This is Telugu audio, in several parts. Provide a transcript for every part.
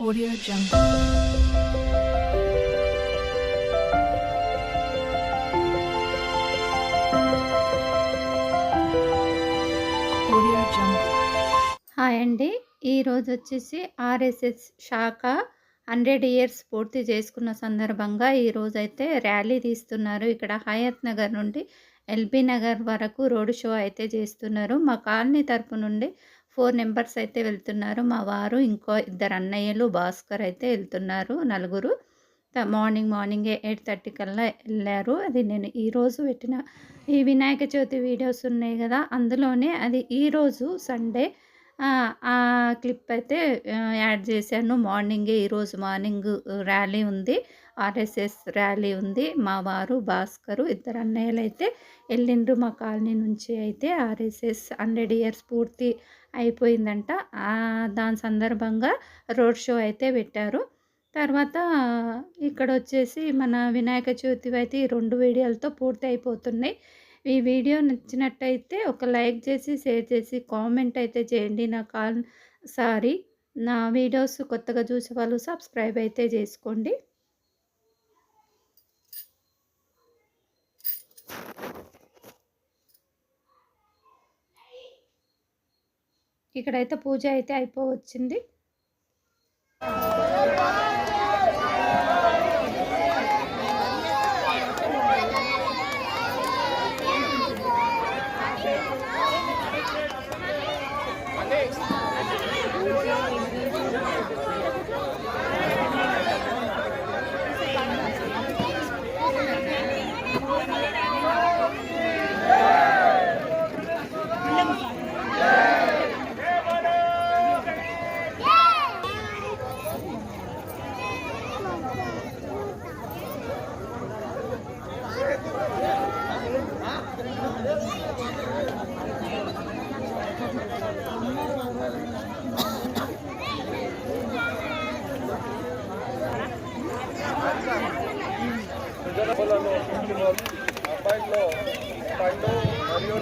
Audio Jungle. Audio Jungle. Hi అండి ఈరోజు వచ్చేసి ఆర్ఎస్ఎస్ శాఖ హండ్రెడ్ ఇయర్స్ పూర్తి చేసుకున్న సందర్భంగా ఈరోజు అయితే ర్యాలీ తీస్తున్నారు ఇక్కడ హయత్ నగర్ నుండి ఎల్బీ నగర్ వరకు రోడ్ షో అయితే చేస్తున్నారు మా కాలనీ తరపు నుండి ఫోర్ నెంబర్స్ అయితే వెళ్తున్నారు. మా వారు ఇంకో ఇద్దరు అన్నయ్యలు భాస్కర్ అయితే వెళ్తున్నారు నలుగురు. మార్నింగ్ మార్నింగే ఎయిట్ థర్టీ కల్లా వెళ్ళారు. అది నేను ఈరోజు పెట్టిన ఈ వినాయక చవితి వీడియోస్ ఉన్నాయి కదా అందులోనే అది ఈరోజు సండే ఆ క్లిప్ అయితే యాడ్ చేశాను. మార్నింగే ఈరోజు మార్నింగ్ ర్యాలీ ఉంది. ఆర్ఎస్ఎస్ ర్యాలీ ఉంది. మా వారు భాస్కరు ఇద్దరు అన్నయ్యలు అయితే వెళ్ళిండ్రు మా కాలనీ నుంచి అయితే. ఆర్ఎస్ఎస్ హండ్రెడ్ ఇయర్స్ పూర్తి అయిపోయిందంట. దాని సందర్భంగా రోడ్ షో అయితే పెట్టారు. తర్వాత ఇక్కడ వచ్చేసి మన వినాయక చవితి అయితే ఈ రెండు వీడియోలతో పూర్తి అయిపోతున్నాయి ఈ వీడియో నచ్చినట్టయితే ఒక లైక్ చేసి షేర్ చేసి కామెంట్ అయితే చేయండి. నా కాల్ సారీ నా వీడియోస్ కొత్తగా చూసే వాళ్ళు సబ్స్క్రైబ్ అయితే చేసుకోండి. ఇక్కడైతే పూజ అయితే అయిపోవచ్చింది.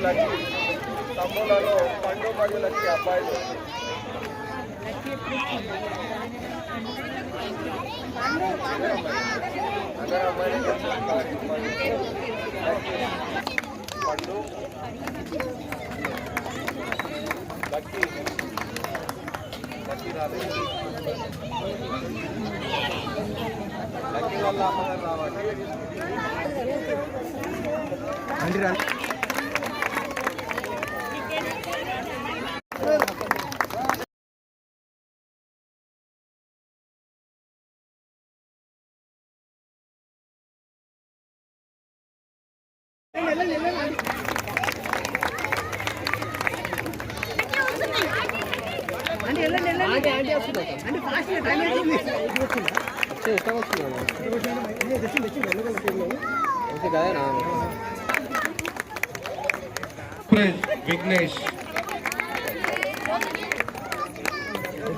లక్కీ తమ్ములలో పండు మరియు లక్కీ అబ్బాయిలు. అందరు అమ్మాయిలు పండు లక్కీ లక్కీ రాలేదు లక్కీ వల్ల అమ్మగారు రావాలి. ప్రైజ్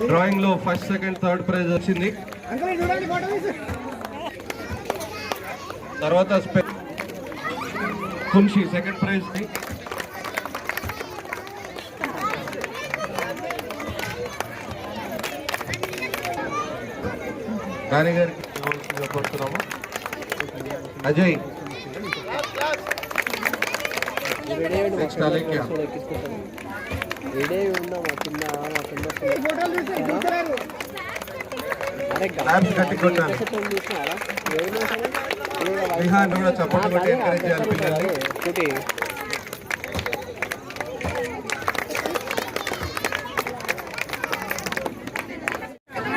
డ్రాయింగ్లో ఫస్ట్ సెకండ్ థర్డ్ ప్రైజ్ వచ్చింది. తర్వాత కుంషి సెకండ్ ప్రైజ్కి. రాణి గారికి కోరుతున్నాము అజయ్. నెక్స్ట్ అలేఖ్య.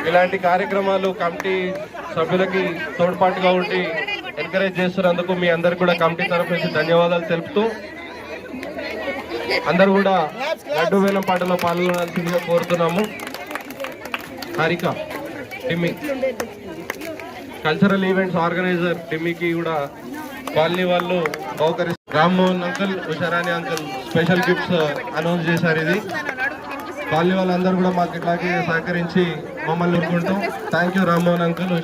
ఇలాంటి కార్యక్రమాలు కమిటీ సభ్యులకి తోడ్పాటుగా ఉండి ఎంకరేజ్ చేస్తున్నందుకు మీ అందరికి కూడా కమిటీ తరఫు నుంచి ధన్యవాదాలు తెలుపుతూ అందరూ కూడా లడ్డు వేలం పాటలో పాల్గొనాల్సిందిగా కోరుతున్నాము. Harika Timmi. Cultural events organizer టిమ్మికి కూడా కాలనీ వాళ్ళు బహుకరి Rammohan uncle Usharani uncle special gifts uh, announce చేశారు ఇది. కాలనీ వాళ్ళందరూ కూడా మాకు ఇట్లాగే సహకరించి మమ్మల్ని ఊరుకుంటాం థ్యాంక్ యూ రామ్మోహన్ అంకుల్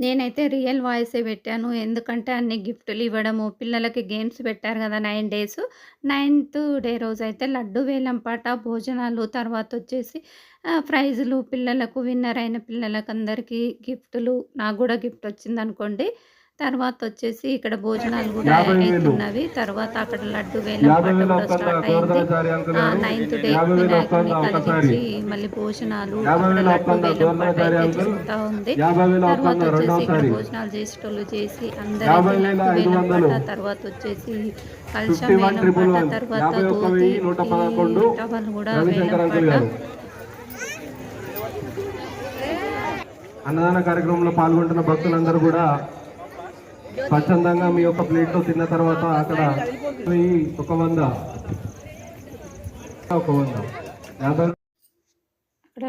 నేనైతే రియల్ వాయిసే పెట్టాను. ఎందుకంటే అన్ని గిఫ్టులు ఇవ్వడము, పిల్లలకి గేమ్స్ పెట్టారు కదా! నైన్ డేస్ నైన్త్ డే రోజైతే లడ్డు వేలం పాట, భోజనాలు తర్వాత వచ్చేసి ప్రైజులు పిల్లలకు విన్నర్ అయిన పిల్లలకందరికీ గిఫ్టులు నాకు కూడా గిఫ్ట్ వచ్చిందనుకోండి. తర్వాతొచ్చేసి ఇక్కడ భోజనాలు 50,000 అయితున్నవి. తర్వాత అక్కడ లడ్డు వేలం పాట 50,000 కూడా వస్తుందా? స్టార్ట్ అయింది. నైన్త్ డే 50,000 వినాయకుడిని? కలిగించి మళ్ళీ భోజనాలు, 50,000 అక్కడ లడ్డు? వేలం పాట. జరుగుతా ఉంది. 50,000 వస్తుందా? తర్వాతొచ్చేసి ఇక్కడ. భోజనాలు చేసేటోళ్ళు చేసి 50,000 లడ్డు వేలం 500. పాట, తర్వాతొచ్చేసి కలశం 51 వేలం ట్రిపుల్ పాట, వన్. తర్వాత 51 ధోతి, వెయ్యి నూట పదకొండు. ఈ టవల్ కూడా వేలం అంకుల్ పాట. గారు. అన్నదాన కార్యక్రమంలో పాల్గొంటున్న భక్తులందరూ కూడా స్వచ్ఛందంగా మీ యొక్క ప్లేట్లో తిన్న తర్వాత అక్కడ ఒక వంద ఒక వంద యాభై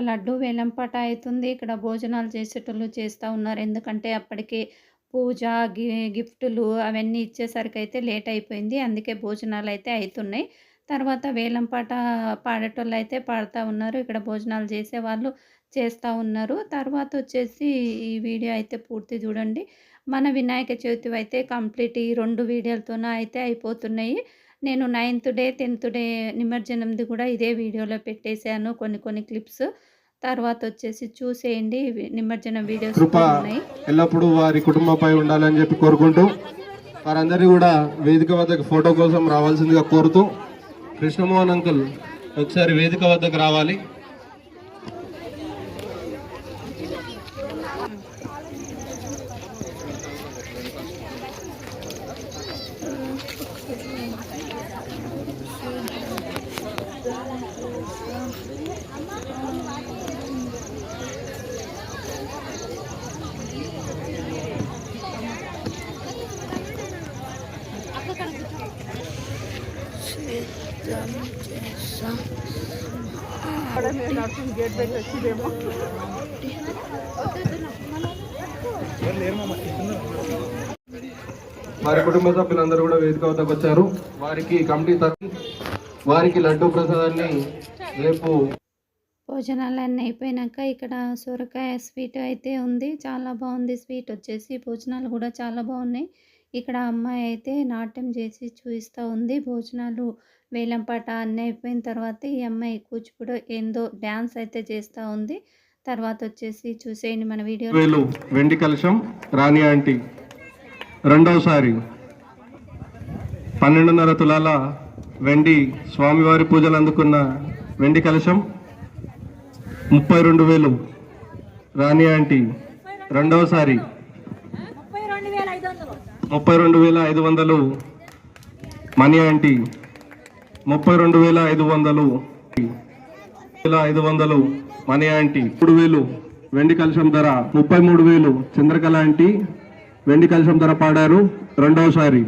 లడ్డు వేలంపాట అవుతుంది ఇక్కడ భోజనాలు చేసేటోళ్ళు చేస్తూ ఉన్నారు. ఎందుకంటే అప్పటికే పూజ, గి గిఫ్టులు అవన్నీ ఇచ్చేసరికైతే లేట్ అయిపోయింది. అందుకే భోజనాలు అయితే అవుతున్నాయి తర్వాత వేలంపాట పాడేటోళ్ళు పాడేటోళ్ళైతే పాడుతూ ఉన్నారు. ఇక్కడ భోజనాలు చేసేవాళ్ళు చేస్తూ ఉన్నారు. తర్వాత వచ్చేసి ఈ వీడియో అయితే పూర్తి చూడండి. మన వినాయక చవితివి అయితే కంప్లీట్ ఈ 2 వీడియోలతోన అయితే అయిపోతున్నాయి. నేను నైన్త్ డే, 10థ్ డే నిమజ్జనంది కూడా ఇదే వీడియోలో పెట్టేశాను కొన్ని కొన్ని క్లిప్స్. తర్వాతొచ్చేసి చూసేయండి. వి నిమజ్జనం వీడియోస్ ఉన్నాయి. ఎల్లప్పుడూ వారి కుటుంబంపై ఉండాలని చెప్పి కోరుకుంటూ వారందరినీ కూడా వేదిక వద్దకు ఫోటో కోసం రావాల్సిందిగా కోరుతూ కృష్ణమోహన్ అంకుల్ ఒకసారి వేదిక వద్దకు రావాలి వారి కుటుంబ సభ్యులందరూ కూడా వేదిక వద్దకు వచ్చారు వారికి కమిటీ తరఫు వారికి లడ్డూ ప్రసాదాన్ని రేపు భోజనాలన్నీ అయిపోయినాక ఇక్కడ సొరకాయ స్వీట్ అయితే ఉంది. చాలా బాగుంది స్వీట్ వచ్చేసి. భోజనాలు కూడా చాలా బాగున్నాయి. ఇక్కడ అమ్మాయి అయితే నాట్యం చేసి చూపిస్తూ ఉంది. భోజనాలు వేలంపాట అన్నీ అయిపోయిన తర్వాత ఈ అమ్మాయి కూచిపూడి ఏందో డ్యాన్స్ అయితే చేస్తూ ఉంది. తర్వాత వచ్చేసి చూసేయండి మన వీడియో వెండి కలశం రాణి ఆంటీ రెండవసారి పన్నెండున్నర తులాల వెండి స్వామివారి పూజలు అందుకున్న వెండి కలశం ముప్పై రెండు వేలు రాణి ఆంటీ రెండవసారి ముప్పై రెండు వేల ఐదు వందలు. మనీ ఆంటీ ముప్పై రెండు వేల ఐదు వందలు. వేల ఐదు వందలు. మనీ ఆంటీ మూడు వేలు. వెండి కలశం ధర ముప్పై మూడు వేలు. చంద్రకళ ఆంటీ వెండి కలశం ధర పాడారు రెండవసారి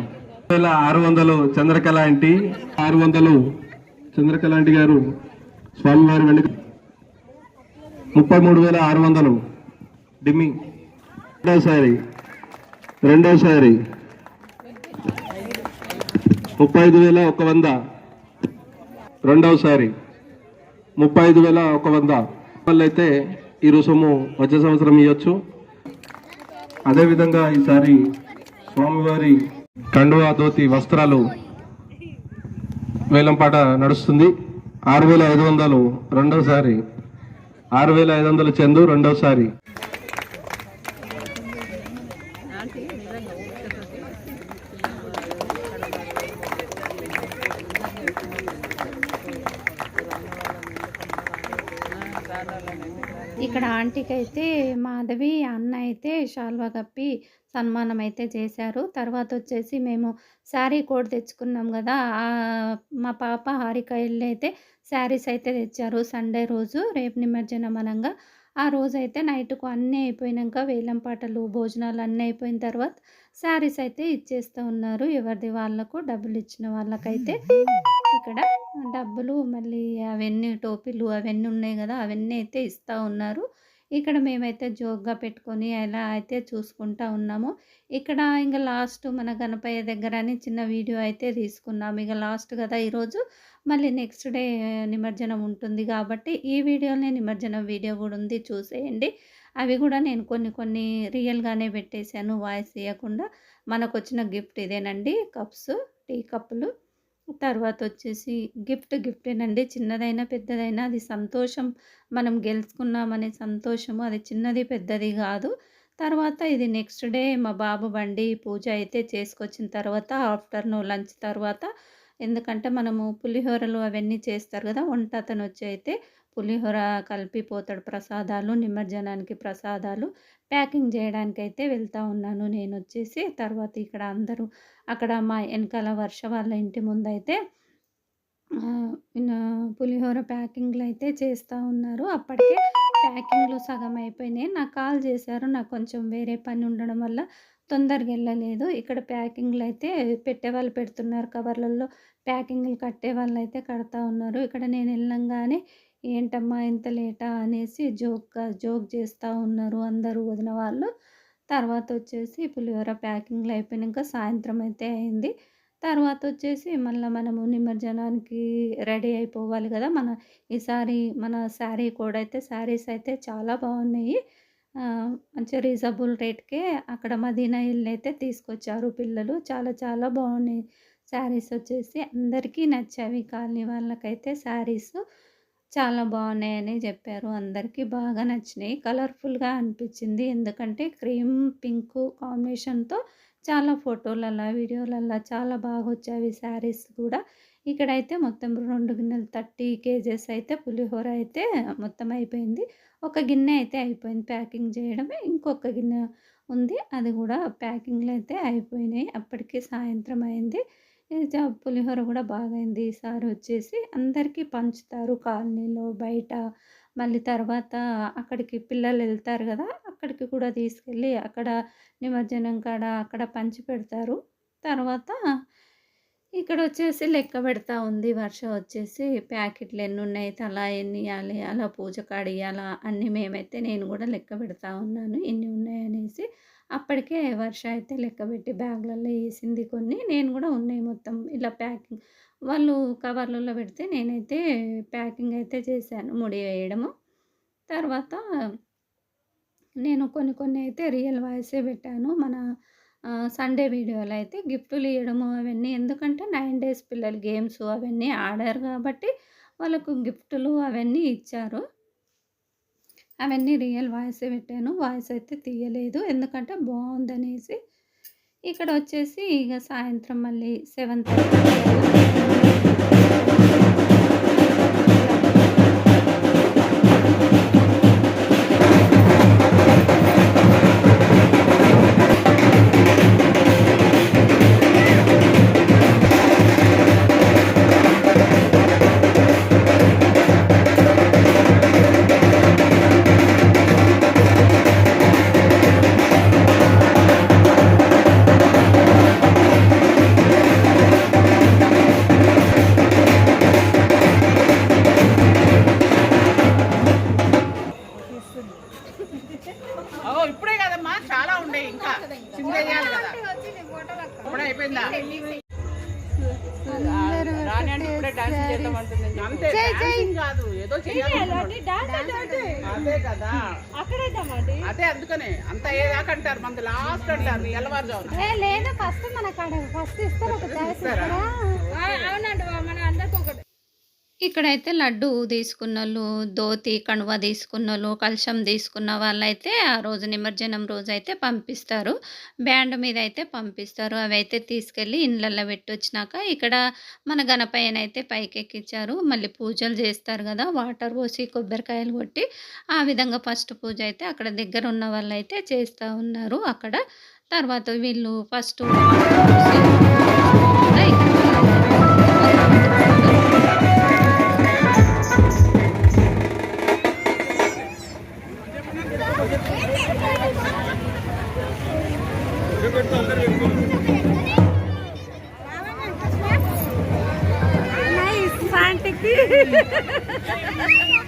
వేల ఆరు వందలు. చంద్రకళ ఆంటీ ఆరు వందలు. చంద్రకళ ఆంటీ గారు స్వామివారి వెండి ముప్పై మూడు వేల ఆరు వందలు. డిమ్మి. రెండవసారి రెండోసారి. ముప్పై ఐదు వేల ఒక వంద. రెండవసారి ముప్పై ఐదు వేల ఒక వంద. అయితే ఈ రుసుము వచ్చే సంవత్సరం ఇవ్వచ్చు అదేవిధంగా ఈసారి స్వామివారి కండువా ధోతి వస్త్రాలు వేలంపాట నడుస్తుంది. ఆరు వేల ఐదు వందలు రెండవసారి ఆరు వేల ఐదు వందలు చెందు రెండవసారి ఇక్కడ ఆంటీకైతే మాధవి అన్న అయితే శాల్వా కప్పి సన్మానం అయితే చేశారు. తర్వాతొచ్చేసి మేము శారీ కోట్ తెచ్చుకున్నాం! ఆహ్, మా పాప హారిక ఎళ్ళి అయితే శారీస్ అయితే తెచ్చారు సండే రోజు. రేపు నిమజ్జనం అనంగా. ఆ రోజైతే నైట్‌కు అన్నీ అయిపోయినంక వేలం పాటలు, భోజనాలు అన్నీ అయిపోయిన తర్వాత శారీస్ అయితే ఇచ్చేస్తా ఉన్నారు. ఎవరిది వాళ్ళకు డబ్బులిచ్చిన వాళ్ళకైతే ఇక్కడ డబ్బులు మళ్ళీ అవన్నీ టోపీలు అవన్నీ ఉన్నాయి కదా అవన్నీ అయితే ఇస్తూ ఉన్నారు. ఇక్కడ మేమైతే జోక్‌గా పెట్టుకొని అలా అయితే చూసుకుంటా ఉన్నాము. ఇక్కడ ఇంకా లాస్ట్ మన గణపయ్య దగ్గర అని చిన్న వీడియో అయితే తీసుకున్నాము ఇక లాస్ట్ కదా ఈరోజు మళ్ళీ నెక్స్ట్ డే నిమజ్జనం ఉంటుంది కాబట్టి ఈ వీడియోనే నిమజ్జనం వీడియో కూడా ఉంది చూసేయండి అవి కూడా నేను కొన్ని కొన్ని రియల్గానే పెట్టేశాను వాయిస్ ఇవ్వకుండా మనకు వచ్చిన గిఫ్ట్ ఇదేనండి కప్స్ టీ కప్పులు తర్వాత వచ్చేసి గిఫ్ట్ గిఫ్టేనండి. చిన్నదైనా పెద్దదైనా అది సంతోషం మనం గెలుచుకున్నామనే సంతోషము అది చిన్నది పెద్దది కాదు. తర్వాత ఇది నెక్స్ట్ డే మా బాబు బండి పూజ అయితే చేసుకొచ్చిన తర్వాత ఆఫ్టర్నూన్ లంచ్ తర్వాత ఎందుకంటే మనము పులిహోరలు అవన్నీ చేస్తారు కదా వంట అతను వచ్చి అయితే పులిహోర కలిపి పోతాడు ప్రసాదాలు నిమజ్జనానికి ప్రసాదాలు ప్యాకింగ్ చేయడానికి అయితే వెళ్తూ ఉన్నాను. నేను వచ్చేసి తర్వాత ఇక్కడ అందరూ అక్కడ మా వెనకాల వర్ష వాళ్ళ ఇంటి ముందు అయితే పులిహోర ప్యాకింగ్లు అయితే చేస్తూ ఉన్నారు. అప్పటికే ప్యాకింగ్లు సగం అయిపోయినాయి. నాకు కాల్ చేశారు. నాకు కొంచెం వేరే పని ఉండడం వల్ల తొందరగా వెళ్ళలేదు. ఇక్కడ ప్యాకింగ్లు అయితే పెట్టే వాళ్ళు పెడుతున్నారు. కవర్లలో ప్యాకింగ్లు కట్టే వాళ్ళు అయితే కడతా ఉన్నారు. ఇక్కడ నేను వెళ్ళంగానే ఏంటమ్మా ఇంత లేటా అనేసి జోక్గా జోక్ చేస్తూ ఉన్నారు అందరూ వదిన వాళ్ళు. తర్వాత వచ్చేసి పులిహోర ప్యాకింగ్లు అయిపోయినాక సాయంత్రం అయితే అయింది. తర్వాత వచ్చేసి మళ్ళీ మనము నిమజ్జనానికి రెడీ అయిపోవాలి కదా మన ఈసారి మన శారీ కూడా అయితే శారీస్ అయితే చాలా బాగున్నాయి. మంచి రీజనబుల్ రేట్కే అక్కడ మదీనా ఇల్లు అయితే తీసుకొచ్చారు పిల్లలు. చాలా చాలా బాగున్నాయి శారీస్ వచ్చేసి. అందరికీ నచ్చావి కాలనీ వాళ్ళకైతే శారీస్. చాలా బాగున్నాయని చెప్పారు. అందరికీ బాగా నచ్చినాయి. కలర్ఫుల్గా అనిపించింది. ఎందుకంటే క్రీమ్ పింక్ కాంబినేషన్తో చాలా ఫోటోలల్లా వీడియోలల్లో చాలా బాగా వచ్చాయి శారీస్ కూడా. ఇక్కడైతే మొత్తం రెండు గిన్నెలు థర్టీ కేజెస్ అయితే పులిహోర అయితే మొత్తం అయిపోయింది. ఒక గిన్నె అయితే అయిపోయింది ప్యాకింగ్ చేయడమే. ఇంకొక గిన్నె ఉంది. అది కూడా ప్యాకింగ్లు అయితే అయిపోయినాయి. అప్పటికి సాయంత్రం అయింది. పులిహోర కూడా బాగైంది. ఈసారి వచ్చేసి అందరికీ పంచుతారు కాలనీలో బయట. మళ్ళీ తర్వాత అక్కడికి పిల్లలు వెళ్తారు కదా అక్కడికి కూడా తీసుకెళ్ళి అక్కడ నిమజ్జనం కాడ అక్కడ పంచి పెడతారు. తర్వాత ఇక్కడ వచ్చేసి లెక్క పెడతా ఉంది. వర్ష వచ్చేసి ప్యాకెట్లు ఎన్ని ఉన్నాయి తలా ఎన్ని ఇవ్వాలి అలా పూజ కాడ ఇవ్వాలా అన్నీ మేమైతే నేను కూడా లెక్క పెడతా ఉన్నాను. ఎన్ని ఉన్నాయి అనేసి అప్పటికే వర్ష అయితే లెక్క పెట్టి బ్యాగ్లలో వేసింది కొన్ని. నేను కూడా ఉన్నాయి మొత్తం. ఇలా ప్యాకింగ్ వాళ్ళు కవర్లలో పెడితే నేనైతే ప్యాకింగ్ అయితే చేశాను ముడి వేయడము. తర్వాత నేను కొన్ని కొన్ని అయితే రియల్ వాయిసే పెట్టాను. మన సండే వీడియోలో అయితే గిఫ్టులు ఇవ్వడము అవన్నీ. ఎందుకంటే నైన్ డేస్ పిల్లలు గేమ్స్ అవన్నీ ఆడారు కాబట్టి వాళ్ళకు గిఫ్టులు అవన్నీ ఇచ్చారు. అవన్నీ రియల్ వాయిసే పెట్టాను. వాయిస్ అయితే తీయలేదు. ఎందుకంటే బాగుందనేసి ఇక్కడ వచ్చేసి ఇక సాయంత్రం మళ్ళీ సెవెన్ థర్టీ ఇక్కడైతే లడ్డు తీసుకున్న వాళ్ళు ధోతి కణువ తీసుకున్న వాళ్ళు కలశం తీసుకున్న వాళ్ళైతే ఆ రోజు నిమజ్జనం రోజు అయితే పంపిస్తారు. బ్యాండ్ మీద అయితే పంపిస్తారు. అవి అయితే తీసుకెళ్ళి ఇండ్లల్లో పెట్టొచ్చినాక ఇక్కడ మన గణపయ్యన అయితే మళ్ళీ పూజలు చేస్తారు కదా వాటర్ పోసి కొబ్బరికాయలు కొట్టి ఆ విధంగా ఫస్ట్ పూజ అయితే అక్కడ దగ్గర ఉన్న వాళ్ళు అయితే చేస్తూ ఉన్నారు. అక్కడ తర్వాత వీళ్ళు ఫస్ట్ はい。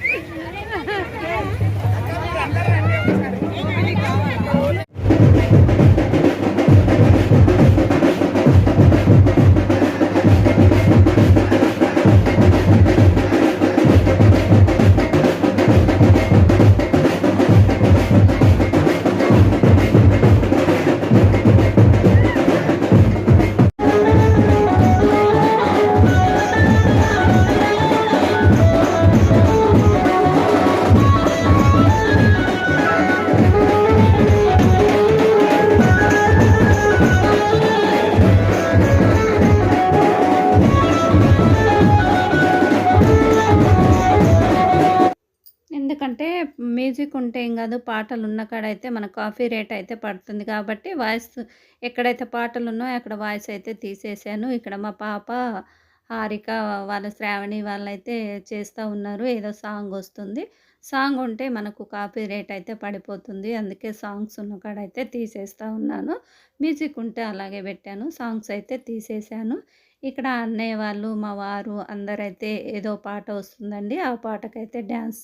కాదు పాటలు ఉన్న కాడ అయితే మన కాఫీ రేట్ అయితే పడుతుంది కాబట్టి వాయిస్ ఎక్కడైతే పాటలు ఉన్నాయో అక్కడ వాయిస్ అయితే తీసేసాను. ఇక్కడ మా పాప హారిక వాళ్ళ శ్రావణి వాళ్ళైతే చేస్తూ ఉన్నారు. ఏదో సాంగ్ వస్తుంది. సాంగ్ ఉంటే మనకు కాపీ రేట్ అయితే పడిపోతుంది. అందుకే సాంగ్స్ ఉన్న కాడ అయితే తీసేస్తూ ఉన్నాను. మ్యూజిక్ ఉంటే అలాగే పెట్టాను. సాంగ్స్ అయితే తీసేసాను. ఇక్కడ అన్నయ్య వాళ్ళు మా వారు అందరైతే ఏదో పాట వస్తుందండి. ఆ పాటకైతే డ్యాన్స్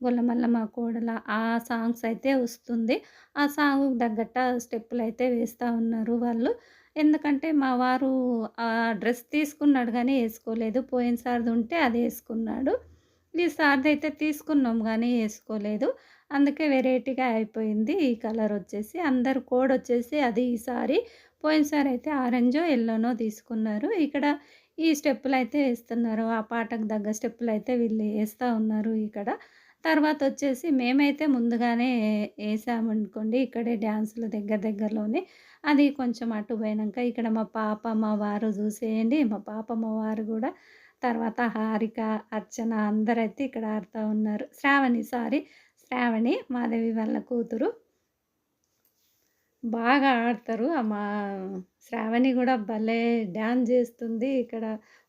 గొల్లమల్ల మా కోడల ఆ సాంగ్స్ అయితే వస్తుంది. ఆ సాంగ్ తగ్గట్ట స్టెప్పులు అయితే వేస్తూ ఉన్నారు వాళ్ళు. ఎందుకంటే మా వారు ఆ డ్రెస్ తీసుకున్నాడు కానీ వేసుకోలేదు. పోయినసారిది ఉంటే అది వేసుకున్నాడు. ఈసారిది అయితే తీసుకున్నాం కానీ వేసుకోలేదు. అందుకే వెరైటీగా అయిపోయింది ఈ కలర్ వచ్చేసి. అందరు కోడ్ వచ్చేసి అది ఈసారి పోయినసారి అయితే ఆరెంజో ఎల్లోనో తీసుకున్నారు. ఇక్కడ ఈ స్టెప్పులు అయితే వేస్తున్నారు. ఆ పాటకు తగ్గ స్టెప్పులు అయితే వీళ్ళు వేస్తూ ఉన్నారు ఇక్కడ. తర్వాత వచ్చేసి మేమైతే ముందుగానే వేసామనుకోండి ఇక్కడే డ్యాన్సులు దగ్గర దగ్గరలోనే. అది కొంచెం అటు పోయినాక ఇక్కడ మా పాప మా వారు చూసేయండి. మా పాప మా వారు కూడా తర్వాత హారిక అర్చన అందరైతే ఇక్కడ ఆడుతూ ఉన్నారు. శ్రావణి సారీ శ్రావణి మాధవి వాళ్ళ కూతురు. బాగా ఆడతారు. మా శ్రావణి కూడా భలే డ్యాన్స్ చేస్తుంది. ఇక్కడ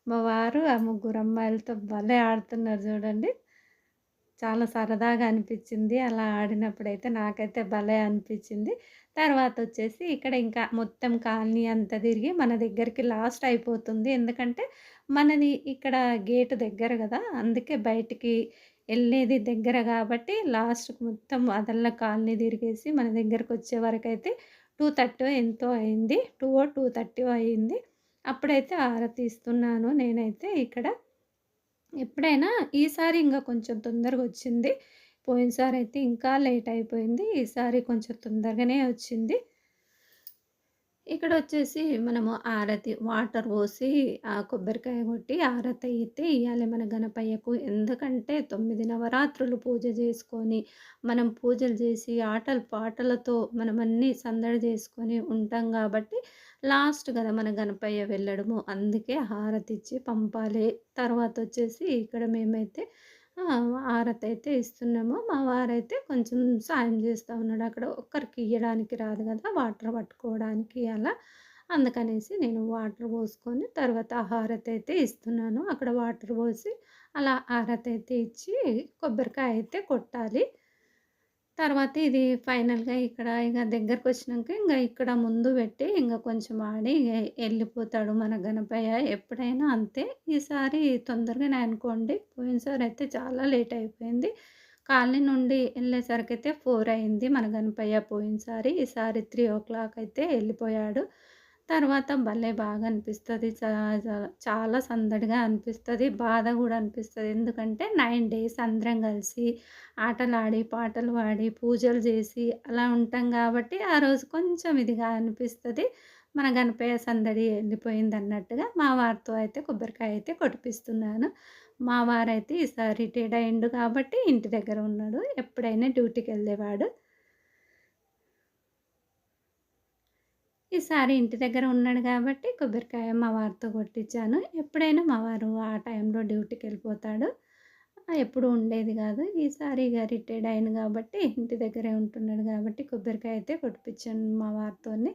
మా వారు ఆ ముగ్గురు అమ్మాయిలతో భలే ఆడుతున్నారు చూడండి. చాలా సరదాగా అనిపించింది. అలా ఆడినప్పుడైతే నాకైతే భలే అనిపించింది. తర్వాత వచ్చేసి ఇక్కడ ఇంకా మొత్తం కాలనీ అంతా తిరిగి మన దగ్గరికి లాస్ట్ అయిపోతుంది. ఎందుకంటే మనది ఇక్కడ గేటు దగ్గర కదా అందుకే బయటికి వెళ్ళేది దగ్గర కాబట్టి లాస్ట్కి మొత్తం అదల్ల కాలనీ తిరిగేసి మన దగ్గరకు వచ్చే వరకు అయితే టూ థర్టీ ఎంతో అయింది. టూ టూ థర్టీ అయింది. అప్పుడైతే ఆరతి ఇస్తున్నాను నేనైతే ఇక్కడ ఎప్పుడైనా ఈసారి ఇంకా కొంచెం తొందరగా వచ్చింది పోయినసారి అయితే ఇంకా లేట్ అయిపోయింది ఈసారి కొంచెం తొందరగానే వచ్చింది. ఇక్కడ వచ్చేసి మనము ఆరతి వాటర్ పోసి ఆ కొబ్బరికాయ కొట్టి ఆరతి అయితే ఇవ్వాలి మన గణపయ్యకు. ఎందుకంటే తొమ్మిది నవరాత్రులు పూజ చేసుకొని మనం పూజలు చేసి ఆటలు పాటలతో మనం అన్నీ సందడి చేసుకొని ఉంటాం కాబట్టి లాస్ట్ కదా మన గణపయ్య వెళ్ళడము. అందుకే హారతి ఇచ్చి పంపాలి. తర్వాత వచ్చేసి ఇక్కడ మేమైతే హారతి అయితే ఇస్తున్నాము. మా వారైతే కొంచెం సాయం చేస్తూ ఉన్నాడు. అక్కడ ఒక్కరికి ఇయ్యడానికి రాదు కదా వాటర్ పట్టుకోవడానికి అలా. అందుకనేసి నేను వాటర్ పోసుకొని తర్వాత హారతి అయితే ఇస్తున్నాను. అక్కడ వాటర్ పోసి అలా హారతి అయితే ఇచ్చి కొబ్బరికాయ అయితే కొట్టాలి. తర్వాత ఇది ఫైనల్గా ఇక్కడ ఇక దగ్గరకు వచ్చినాక ఇంకా ఇక్కడ ముందు పెట్టి ఇంకా కొంచెం ఆడి వెళ్ళిపోతాడు మన గణపయ్య. ఎప్పుడైనా అంతే. ఈసారి తొందరగానే అనుకోండి పోయినసారి అయితే చాలా లేట్ అయిపోయింది. కాలనీ నుండి వెళ్ళేసరికి అయితే ఫోర్ అయింది మన గణపయ్య పోయినసారి. ఈసారి త్రీ ఓ క్లాక్ అయితే వెళ్ళిపోయాడు తర్వాత భలే బాగా అనిపిస్తుంది. చాలా సందడిగా అనిపిస్తుంది. బాధ కూడా అనిపిస్తుంది. ఎందుకంటే నైన్ డేస్ అందరం కలిసి ఆటలు ఆడి పాటలు పాడి పూజలు చేసి అలా ఉంటాం కాబట్టి ఆ రోజు కొంచెం ఇదిగా అనిపిస్తుంది. మన గణపయ్య సందడి వెళ్ళిపోయింది అన్నట్టుగా మా వారితో అయితే కొబ్బరికాయ అయితే కొట్టిపిస్తున్నాను. మా వారైతే ఈసారి రిటైర్డ్ అయ్యిండు కాబట్టి ఇంటి దగ్గర ఉన్నాడు. ఎప్పుడైనా డ్యూటీకి వెళ్ళేవాడు. ఈసారి ఇంటి దగ్గర ఉన్నాడు కాబట్టి కొబ్బరికాయ మా వారితో కొట్టించాను. ఎప్పుడైనా మా వారు ఆ టైంలో డ్యూటీకి వెళ్ళిపోతాడు ఎప్పుడు ఉండేది కాదు. ఈసారి ఇక రిటైర్డ్ అయింది కాబట్టి ఇంటి దగ్గరే ఉంటున్నాడు కాబట్టి కొబ్బరికాయ అయితే కొట్టించాను మా వారితోని.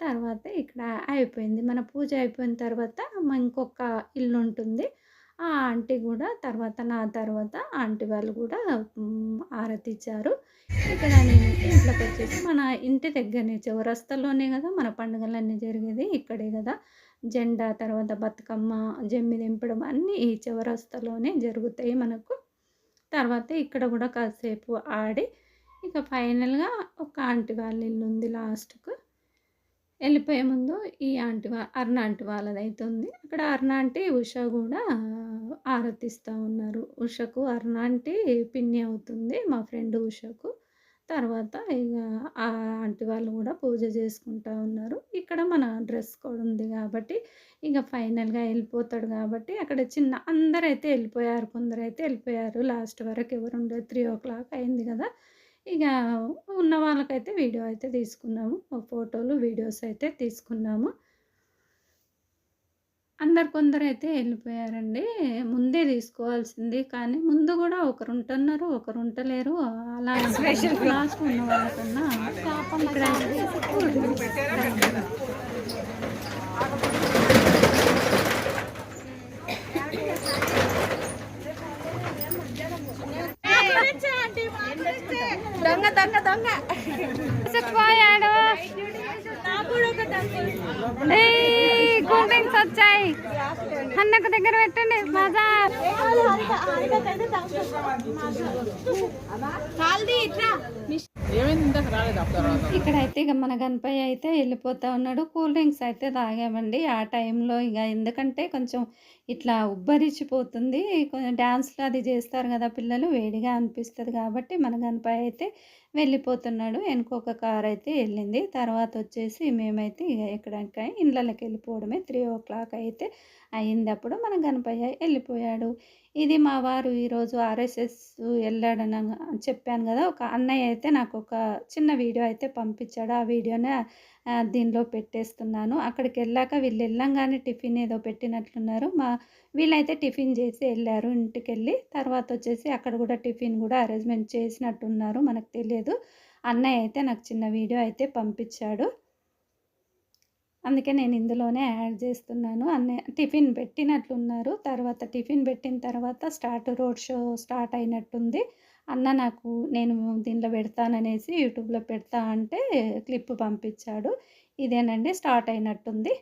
తర్వాత ఇక్కడ అయిపోయింది. మన పూజ అయిపోయిన తర్వాత మా ఇంకొక ఇల్లు ఉంటుంది ఆ ఆంటీ కూడా తర్వాత నా తర్వాత ఆంటీ వాళ్ళు కూడా ఆరతి ఇచ్చారు ఇక్కడ నేను ఇంట్లోకి వచ్చేసి మన ఇంటి దగ్గరనే చౌరస్తలోనే కదా మన పండుగలన్నీ జరిగేది ఇక్కడే కదా. జెండా తర్వాత బతుకమ్మ జమ్మి దింపడం అన్నీ ఈ చౌరస్తలోనే జరుగుతాయి మనకు. తర్వాత ఇక్కడ కూడా కాసేపు ఆడి ఇక ఫైనల్గా ఒక ఆంటీ వాళ్ళ ఇల్లు ఉంది లాస్ట్కు. వెళ్ళిపోయే ముందు ఈ ఆంటీ వా అర్ణ ఆంటీ వాళ్ళది ఉంది అక్కడ అర్ణ ఆంటీ ఉష కూడా ఆరతిస్తూ ఉన్నారు. ఉషకు అర్ణ ఆంటీ పిన్ని అవుతుంది మా ఫ్రెండ్ ఉషకు. తర్వాత ఇక ఆ ఆంటీ వాళ్ళు కూడా పూజ చేసుకుంటా ఉన్నారు. ఇక్కడ మన డ్రెస్ కోడ్ ఉంది కాబట్టి ఇక ఫైనల్గా వెళ్ళిపోతాడు కాబట్టి అక్కడ చిన్న అందరైతే వెళ్ళిపోయారు కొందరు అయితే వెళ్ళిపోయారు. లాస్ట్ వరకు ఎవరు ఉండేది త్రీ ఓ క్లాక్ అయింది కదా. ఇక ఉన్న వాళ్ళకైతే వీడియో అయితే తీసుకున్నాము. ఫోటోలు వీడియోస్ అయితే తీసుకున్నాము. అందరు కొందరు అయితే వెళ్ళిపోయారండి. ముందే తీసుకోవాల్సింది. కానీ ముందు కూడా ఒకరు ఉంటున్నారు ఒకరు ఉంటలేరు. అలా లాస్ట్ ఉన్న వాళ్ళకన్నా ఇక్కడ దొంగ దొంగ దొంగ. కూల్ డ్రింక్స్ వచ్చాయి. అన్నకు దగ్గర పెట్టండి బజార్ ఏమైంది ఇక్కడ అయితే ఇక్కడైతే ఇక మన గణపయ్య అయితే వెళ్ళిపోతా ఉన్నాడు. కూల్ డ్రింక్స్ అయితే తాగామండి. ఆ టైంలో ఇక ఎందుకంటే కొంచెం ఇట్లా ఉబ్బరిచిపోతుంది. కొంచెం డ్యాన్స్లో అది చేస్తారు కదా పిల్లలు వేడిగా అనిపిస్తుంది కాబట్టి మన గణపయ్య అయితే వెళ్ళిపోతున్నాడు. వెనుకొక కార్ అయితే వెళ్ళింది. తర్వాత వచ్చేసి మేమైతే ఇక ఎక్కడికై ఇళ్ళకి వెళ్ళిపోవడమే. త్రీ ఓ క్లాక్ అయితే అయింది అప్పుడు మన గణపయ్య వెళ్ళిపోయాడు. ఇది మా వారు ఈరోజు ఆర్ఎస్ఎస్ వెళ్ళాడని చెప్పాను కదా ఒక అన్నయ్య అయితే నాకు ఒక చిన్న వీడియో అయితే పంపించాడు. ఆ వీడియోనే దీనిలో పెట్టేస్తున్నాను. అక్కడికి వెళ్ళాక వీళ్ళు వెళ్ళంగానే టిఫిన్ ఏదో పెట్టినట్లున్నారు. మా వీళ్ళైతే టిఫిన్ చేసి వెళ్ళారు ఇంటికి వెళ్ళి తర్వాత వచ్చేసి అక్కడ కూడా టిఫిన్ కూడా అరేంజ్మెంట్ చేసినట్టున్నారు మనకు తెలియదు. అన్నయ్య అయితే నాకు చిన్న వీడియో అయితే పంపించాడు. అందుకే నేను ఇందులోనే యాడ్ చేస్తున్నాను. అన్నీ టిఫిన్ పెట్టినట్లున్నారు. తర్వాత టిఫిన్ పెట్టిన తర్వాత స్టార్ట్ రోడ్ షో స్టార్ట్ అయినట్టుంది. అన్న నాకు నేను దీనిలో పెడతాననేసి యూట్యూబ్లో పెడతా అంటే క్లిప్ పంపించాడు. ఇదేనండి స్టార్ట్ అయినట్టుంది.